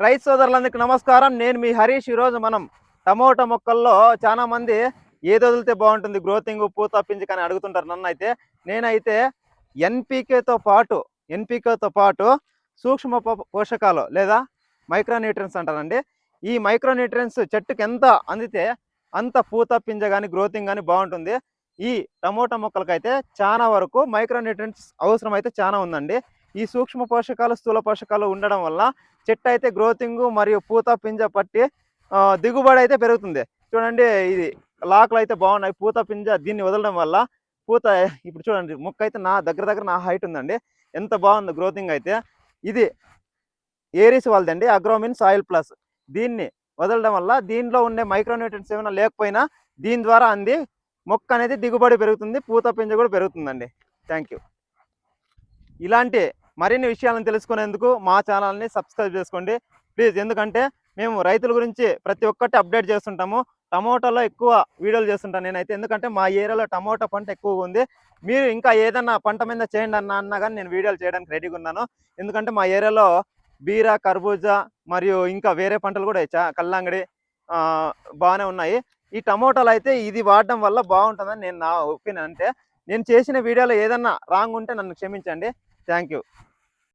రైతు సోదరులందరికీ నమస్కారం. నేను మీ హరీష్. ఈరోజు మనం టమోటా మొక్కల్లో చాలా మంది ఏది వదిలితే బాగుంటుంది? గ్రోతింగ్ పూత పింజ కానీ అడుగుతుంటారు నన్ను అయితే. నేనైతే ఎన్పికేతో పాటు ఎన్పికేతో పాటు సూక్ష్మ పోషకాలు లేదా మైక్రోన్యూట్రియన్స్ అంటారండి. ఈ మైక్రోన్యూట్రియన్స్ చెట్టుకి ఎంత అందితే అంత పూత పింజ కానీ గ్రోతింగ్ కానీ బాగుంటుంది. ఈ టమోటా మొక్కలకైతే చాలా వరకు మైక్రోన్యూట్రియన్స్ అవసరం అయితే చాలా ఉందండి. ఈ సూక్ష్మ పోషకాలు స్థూల పోషకాలు ఉండడం వల్ల చెట్టు అయితే గ్రోతింగ్ మరియు పూత పింజ పట్టి దిగుబడి అయితే పెరుగుతుంది. చూడండి ఇది లాకులు అయితే బాగున్నాయి. పూత పింజ దీన్ని వదలడం వల్ల పూత ఇప్పుడు చూడండి మొక్క అయితే నా దగ్గర దగ్గర నా హైట్ ఉందండి. ఎంత బాగుంది గ్రోతింగ్ అయితే. ఇది ఏరీస్ వాళ్ళదండి అగ్రోమిన్ సాయిల్ ప్లస్. దీన్ని వదలడం వల్ల దీనిలో ఉండే మైక్రోన్యూట్రియన్స్ ఏమైనా లేకపోయినా దీని ద్వారా అంది మొక్క అనేది దిగుబడి పెరుగుతుంది పూత పింజ కూడా పెరుగుతుందండి. Thank you. ఇలాంటి మరిన్ని విషయాలను తెలుసుకునేందుకు మా ఛానల్ని సబ్స్క్రైబ్ చేసుకోండి. ప్లీజ్ ఎందుకంటే మేము రైతుల గురించి ప్రతి ఒక్కటి అప్డేట్ చేస్తుంటాము. టమోటాలో ఎక్కువ వీడియోలు చేస్తుంటాను నేనైతే. ఎందుకంటే మా ఏరియాలో టమోటా పంట ఎక్కువగా ఉంది. మీరు ఇంకా ఏదన్నా పంట మీద చేయండి అన్న అన్నా కానీ నేను వీడియోలు చేయడానికి రెడీగా ఉన్నాను. ఎందుకంటే మా ఏరియాలో బీర కర్బూజా మరియు ఇంకా వేరే పంటలు కూడా చా కల్లాంగడి బాగానే ఉన్నాయి. ఈ టమోటాలు అయితే ఇది వాడడం వల్ల బాగుంటుందని నేను నా ఒపీనియన్ అంటే. నేను చేసిన వీడియోలో ఏదన్నా రాంగ్ ఉంటే నన్ను క్షమించండి. Thank you.